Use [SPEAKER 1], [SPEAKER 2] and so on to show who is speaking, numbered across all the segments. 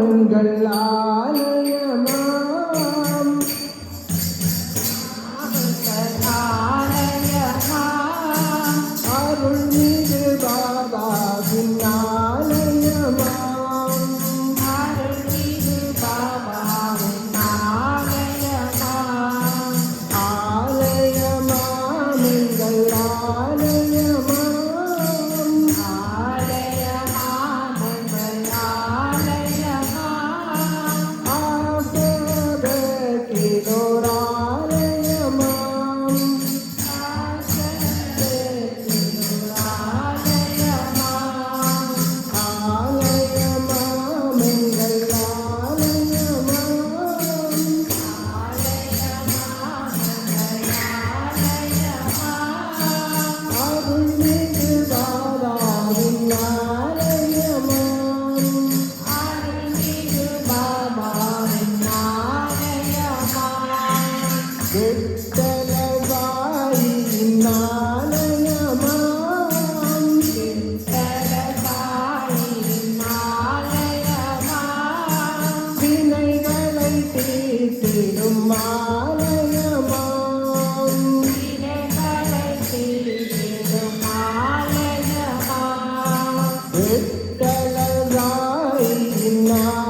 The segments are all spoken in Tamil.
[SPEAKER 1] ஆளுங்கள் love.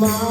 [SPEAKER 1] love.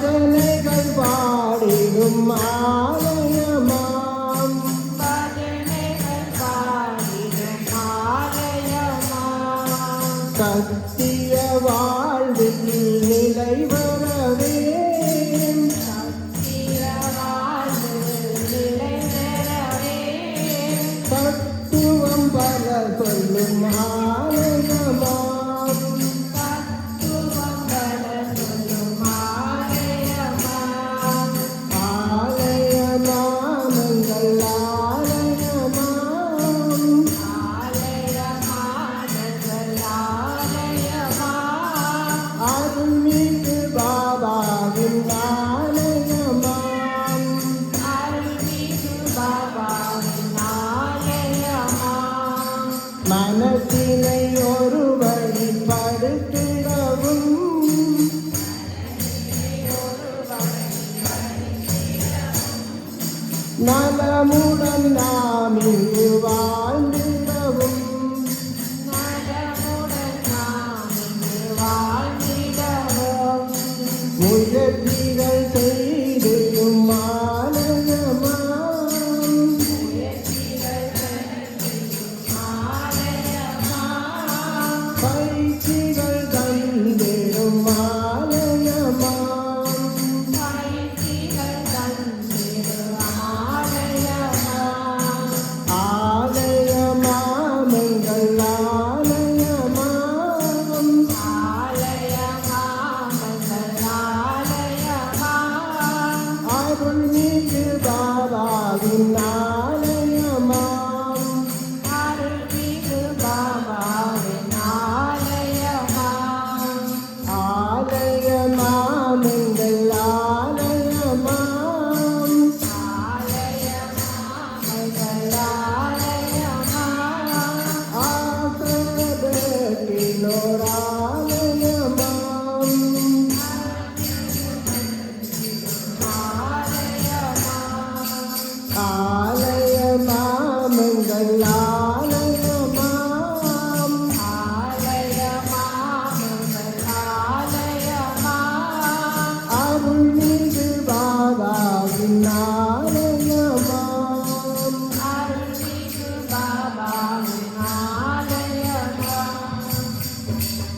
[SPEAKER 2] பஜனைகள் பாடிடும் ஆலயமாம்
[SPEAKER 1] சத்திய வாழ்வில் நிலைவர் நலமுடன் நாம் இங்கு வாழ்ந்திடவும். முயற்சி